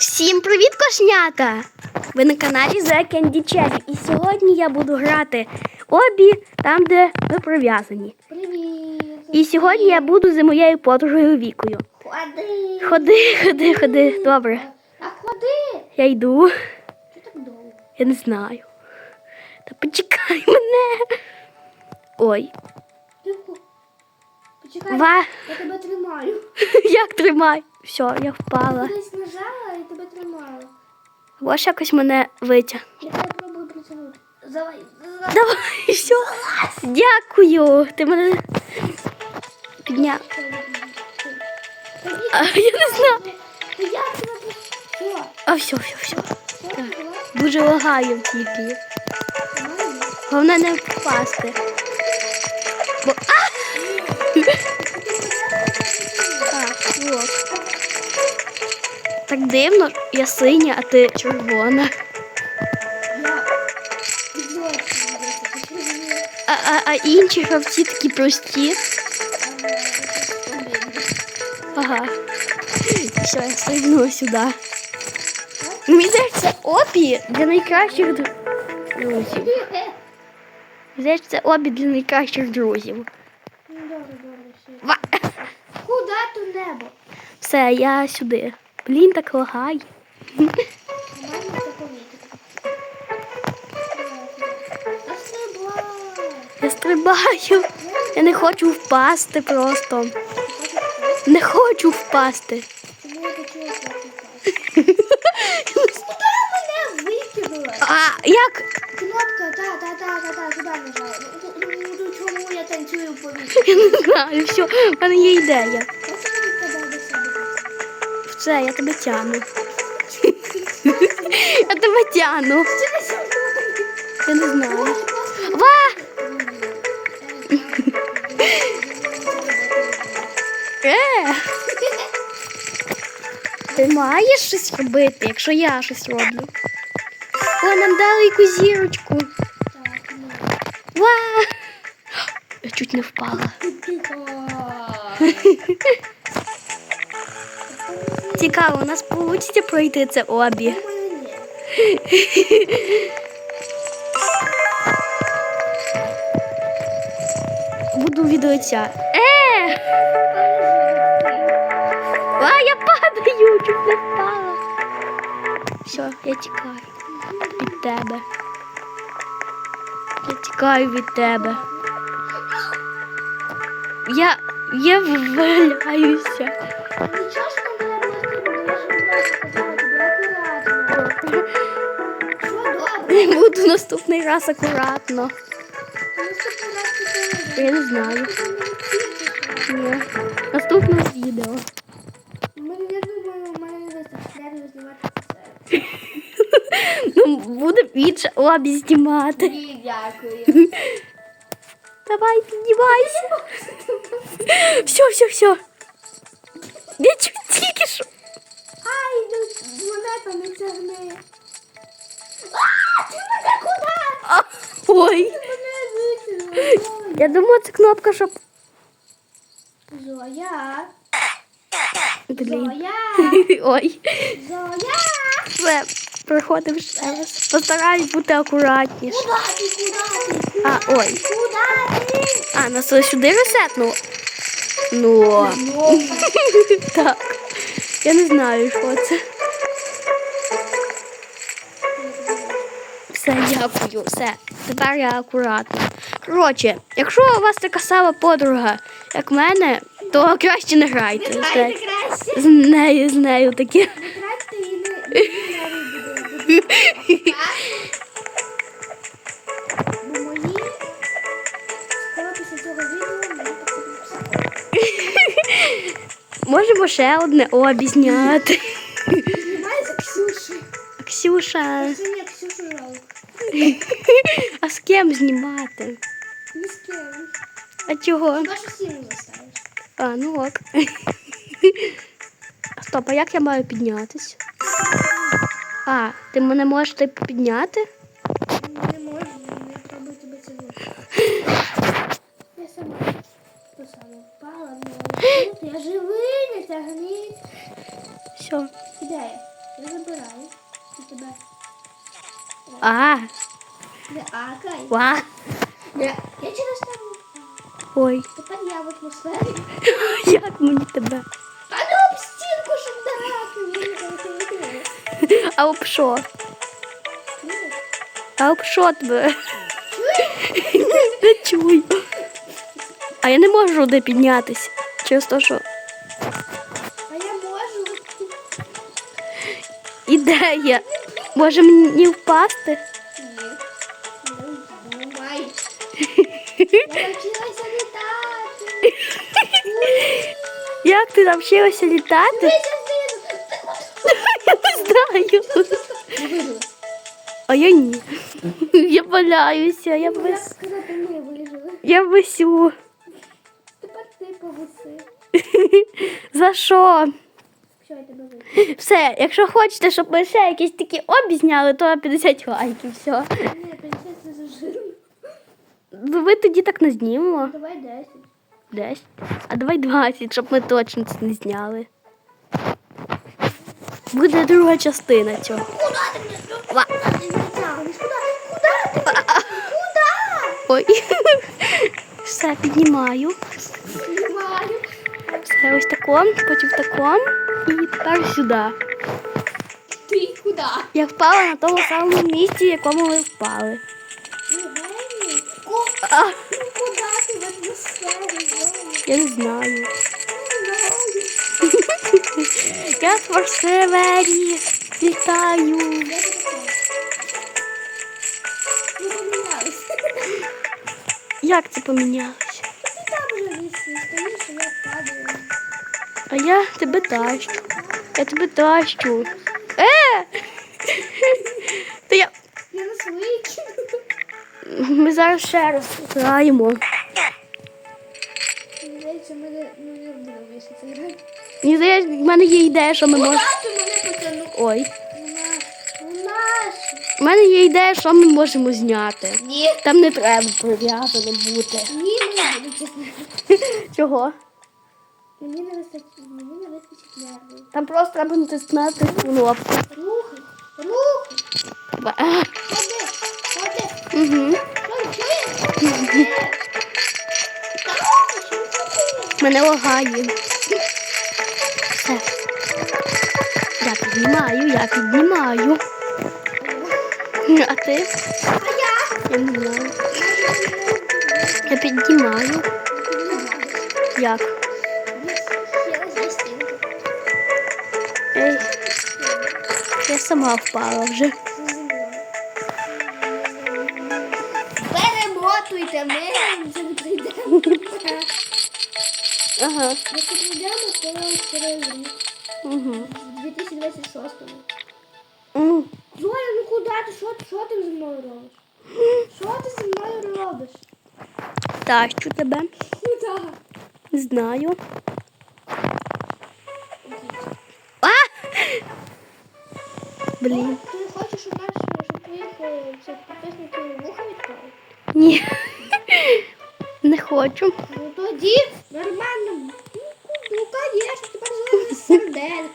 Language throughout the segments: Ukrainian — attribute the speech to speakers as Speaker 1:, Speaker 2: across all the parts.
Speaker 1: Всім привіт, кошнята! Ви на каналі The Candy Cherry. І сьогодні я буду грати обі там, де ми прив'язані.
Speaker 2: Привіт.
Speaker 1: І сьогодні я буду з моєю подругою Вікою.
Speaker 2: Ходи.
Speaker 1: Ходи, ходи, ходи. Добре.
Speaker 2: А ходи.
Speaker 1: Я йду.
Speaker 2: Що так довго?
Speaker 1: Я не знаю. Та почекай мене. Ой.
Speaker 2: Почекай.
Speaker 1: Ва.
Speaker 2: Я тебе тримаю.
Speaker 1: Як тримай? Все, я впала.
Speaker 2: Кудись нажала і тебе тримаю.
Speaker 1: Ось якось мене витяг.
Speaker 2: Я тебе пробую притягнути. Давай. давай.
Speaker 1: Давай, все. Дякую. Ти мене підняв. А, я не знаю.
Speaker 2: Тебе тут?
Speaker 1: А все, все, все. Дуже лагаю в тій Головне не впасти. Бо... А! Так, от. Так дивно, я синя, а ти червона. А, а, а інші гравці такі прості. Ага. Все, я стрибнула сюди. Мені здається, обі для найкращих друзів. Здається, обі для найкращих друзів.
Speaker 2: Ну, добре, добре.
Speaker 1: Ва!
Speaker 2: Куда то небо?
Speaker 1: Все, я сюди. Блін, так
Speaker 2: стрибай.
Speaker 1: Я стрибаю. Я не хочу впасти просто. Не хочу впасти.
Speaker 2: Куди мене викинула?
Speaker 1: А як?
Speaker 2: Кнопка, та, та, та, та, та, сюди нажала. Чому я танцюю в повітрі?
Speaker 1: Я не знаю, все, в мене є ідея. Все, я тебе тяну. Я тебе тяну. Я не знаю. Ва! Е! Ти маєш щось робити, якщо я щось роблю. О, нам дали якусь зірочку.
Speaker 2: Так, ну.
Speaker 1: Ва! Чуть не впала. Цікаво, у нас вийде пройти це обі. Буду від. Е! А, я падаю, чуть не впала. Все, я тікаю від тебе. Я тікаю від тебе. Я, я валяюся.
Speaker 2: Не
Speaker 1: буду наступний раз акуратно. Я не знаю. Ні. Наступне відео. Ну, буде інше обі знімати.
Speaker 2: Ні, дякую.
Speaker 1: Давай, піднімайся. Все, все, все. Я чуть тільки що.
Speaker 2: Ай, ну монета не тягне. А, ти мене куди?
Speaker 1: А, ой.
Speaker 2: Ти мене викинула.
Speaker 1: Я думала, це кнопка, щоб.
Speaker 2: Зоя.
Speaker 1: Блін.
Speaker 2: Зоя.
Speaker 1: Ой.
Speaker 2: Зоя.
Speaker 1: Все, Приходив ще раз. Постараюсь бути акуратніше.
Speaker 2: Куда ти, куда ти?
Speaker 1: А, ой.
Speaker 2: Куда ти?
Speaker 1: А, нас сюди ресетнуло. Ну. Так. Я не знаю, що це. Все, дякую, все. Тепер я акуратно. Коротше, якщо у вас така сама подруга, як мене, то краще не грайте.
Speaker 2: Грайте
Speaker 1: Так.
Speaker 2: краще.
Speaker 1: З нею, з нею таке.
Speaker 2: Бо мої скоро після цього відео мені потрібно.
Speaker 1: Можемо ще одне обі зняти.
Speaker 2: Знімай за Ксюші.
Speaker 1: Ксюша,
Speaker 2: Ксюшу жалко.
Speaker 1: а з ким знімати?
Speaker 2: Ні з ким.
Speaker 1: А чого?
Speaker 2: Хіба сім'ю заставиш.
Speaker 1: А, ну ок. Стоп, а як я маю піднятись? А, ти мене можеш типу підняти?
Speaker 2: Не можу, не пробуй тебе це. Я сама. То саме впала, але тут я живий, не тягни.
Speaker 1: Все.
Speaker 2: Ідея. Я забираю. І тебе.
Speaker 1: А,
Speaker 2: Не акай.
Speaker 1: ва.
Speaker 2: Я, я через тебе.
Speaker 1: Ой,
Speaker 2: Тепер я в атмосфері.
Speaker 1: як мені тебе?
Speaker 2: Дати.
Speaker 1: А об що? А об що тебе? Не чую. А я не можу де піднятися. Те, що
Speaker 2: А я можу.
Speaker 1: ідея. Може мені впасти?
Speaker 2: Ні. Думай. Я навчилася літати.
Speaker 1: Як ти навчилася літати? Знаю. А я ні. Я валяюся, я без. Я висю.
Speaker 2: Тепер ти повиси.
Speaker 1: За що? Все, якщо хочете, щоб ми ще якісь такі обі зняли, то 50 лайків. Все.
Speaker 2: Ні, принцеса зажиру.
Speaker 1: Ну, Ви тоді так не знімемо.
Speaker 2: Давай 10.
Speaker 1: 10. А давай 20, щоб ми точно це не зняли. Буде друга частина цього.
Speaker 2: Куда ти?
Speaker 1: Ой. Все, піднімаю.
Speaker 2: Знімаю.
Speaker 1: Все ось таком, потім таком. І тепер сюди.
Speaker 2: Ти куди?
Speaker 1: Я впала на тому самому місці, в якому ви впали.
Speaker 2: Ну куди ти в атмосфері?
Speaker 1: Я не знаю. Я в Форсевері
Speaker 2: помінялися.
Speaker 1: Як це помінялося?
Speaker 2: Ти там.
Speaker 1: А я тебе тащу. Я тебе тащу. Е! Та я...
Speaker 2: На своїй
Speaker 1: Ми зараз ще раз граємо.
Speaker 2: Здається, ми не, не це.
Speaker 1: Мені здається, в мене є ідея, що ми можемо. Ой.
Speaker 2: У
Speaker 1: мене є ідея, що ми можемо зняти.
Speaker 2: Ні.
Speaker 1: Там не треба прив'язано бути.
Speaker 2: Ні, не чесно.
Speaker 1: Чого?
Speaker 2: Мені не вистачить, мені не вистачить нервів.
Speaker 1: Там просто треба натиснути кнопку.
Speaker 2: Рухай.
Speaker 1: Ба-
Speaker 2: Ходи, ходи.
Speaker 1: Угу.
Speaker 2: Ходи.
Speaker 1: Мене лагає. Все. Я піднімаю, я піднімаю. А ти?
Speaker 2: А я?
Speaker 1: Я не знаю. Я піднімаю. Як? Ей, я сама впала вже.
Speaker 2: Перемотуйте, ми вже прийдемо.
Speaker 1: Ага.
Speaker 2: Якщо прийдемо, то через.
Speaker 1: Угу.
Speaker 2: В 2026-му.
Speaker 1: М,
Speaker 2: Зоя, ну куди ти? Що, що ти зі мною робиш? Що ти зі мною робиш?
Speaker 1: Тащу тебе.
Speaker 2: Куди?
Speaker 1: Не знаю. А! Блін.
Speaker 2: Ти хочеш, щоб наш, щоб твоїх е, цих підписників вуха відпали?
Speaker 1: Ні. Не хочу.
Speaker 2: Ну тоді нормально. Ну, ку- ну конечно, тепер зробимо.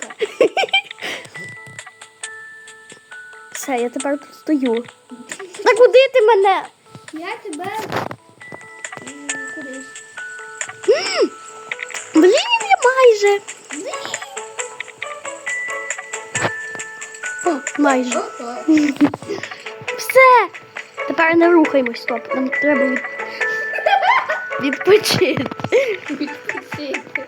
Speaker 1: Все, я тепер тут стою. Та куди ти мене?
Speaker 2: Я тебе кудись.
Speaker 1: Блін, я майже. О, майже. Все. Тепер не рухаємось, стоп. Нам треба відпочити.
Speaker 2: Відпочити.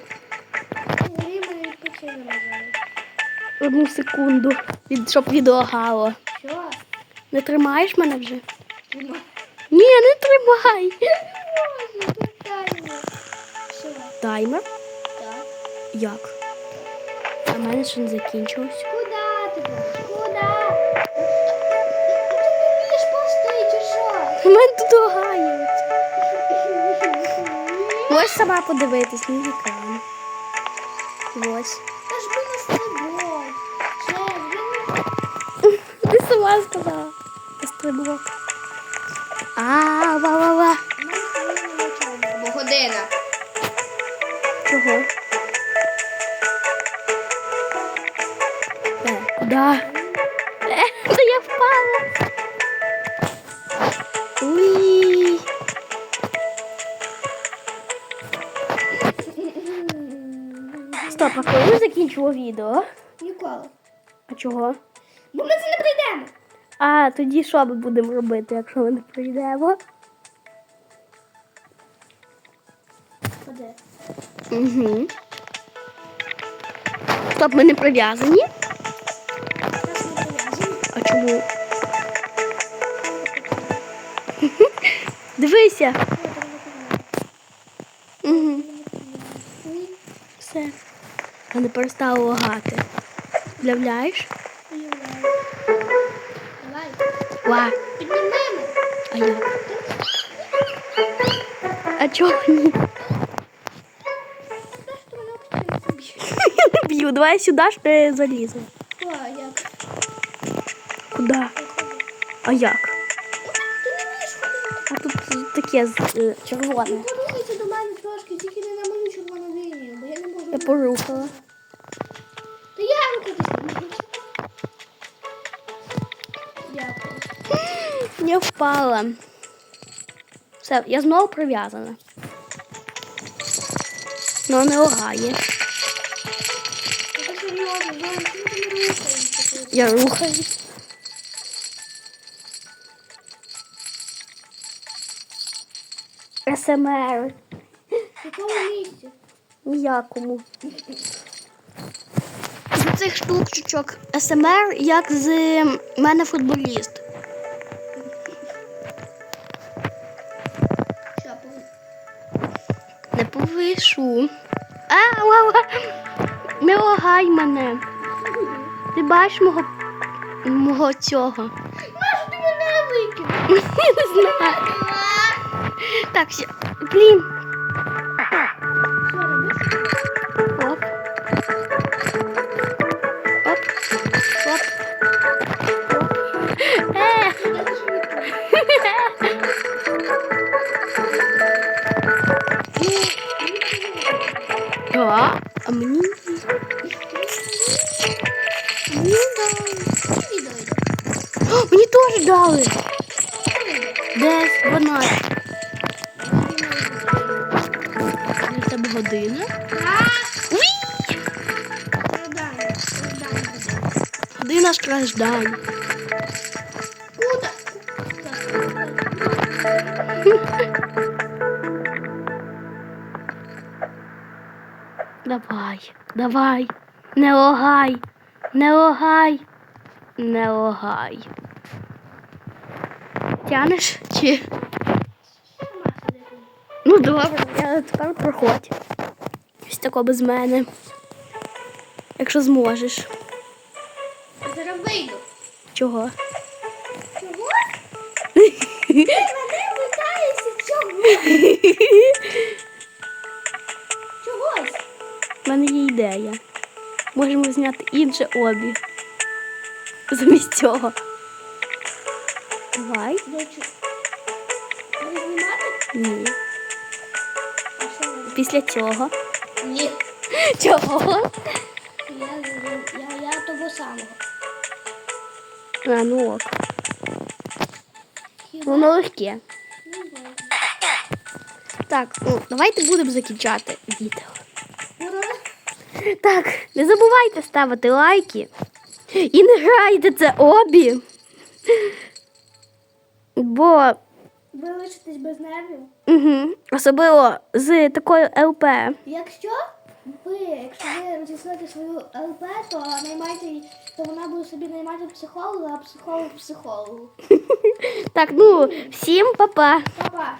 Speaker 1: Одну секунду, щоб відео гало.
Speaker 2: Що?
Speaker 1: Не тримаєш мене вже? Ні, не тримай.
Speaker 2: Що?
Speaker 1: Таймер?
Speaker 2: Так.
Speaker 1: Як? А в мене ще не закінчилось.
Speaker 2: Куда ти? Куда? Ти не вмієш чи що?
Speaker 1: Мене тут лагає. Можеш сама подивитись мій екран. Ось. Сказала. Стрибок. А,
Speaker 2: хвилину на чому? Бо година.
Speaker 1: Чого? Е, куда? Е, да я впала. Уй. Стоп, а коли закінчило відео?
Speaker 2: Ніколи.
Speaker 1: А чого? А тоді що ми будемо робити, якщо ми не прийдемо? Угу. Стоп, ми не прив'язані? А чому? Дивися. Угу. Все. А не перестало лагати. Уявляєш? Ва.
Speaker 2: Піднімемо.
Speaker 1: А? А чого ні? Я не б'ю. Давай сюди ж ти залізу.
Speaker 2: О, як?
Speaker 1: Куди? А як? А тут таке е, червоне.
Speaker 2: До мене трошки, тільки не на червону лінію, бо я не можу.
Speaker 1: Я порухала.
Speaker 2: Я
Speaker 1: впала. Все, я знову прив'язана. Ну, не
Speaker 2: тут?
Speaker 1: Я рухаюсь. СМР.
Speaker 2: В якому місці?
Speaker 1: Ніякому. З цих штучок СМР, як з мене футболіст. Повишу. А, ла, не лагай мене. Ти бачиш мого, мого цього?
Speaker 2: Нащо ти мене викинув?
Speaker 1: Не знаю. Так, ще. Блін. 12. У тебе година. Година страждань. Давай, давай. Не лагай. Не лагай. Не лагай. Тянеш чи? Ну добре, я тепер проходь. Ось тако без мене. Якщо зможеш.
Speaker 2: Зараз вийду.
Speaker 1: Чого?
Speaker 2: Чого? Ти мене питаєшся, чого? Чогось?
Speaker 1: У мене є ідея. Можемо зняти інше обі. Замість цього. Давай. Ні. Після цього.
Speaker 2: Ні.
Speaker 1: Чого?
Speaker 2: Я, я, я того самого.
Speaker 1: А, ну ок. Воно легке. Так, ну, давайте будемо закінчати відео.
Speaker 2: Ура!
Speaker 1: Так, не забувайте ставити лайки. І не грайте це обі. Бо
Speaker 2: Ви лишитесь без нервів.
Speaker 1: угу, особливо з такою ЛП.
Speaker 2: Якщо ви, якщо ви розіснете свою ЛП, то наймайте, то вона буде собі наймати психолога, а психолог психологу.
Speaker 1: Так, ну, всім па-па.
Speaker 2: Па-па!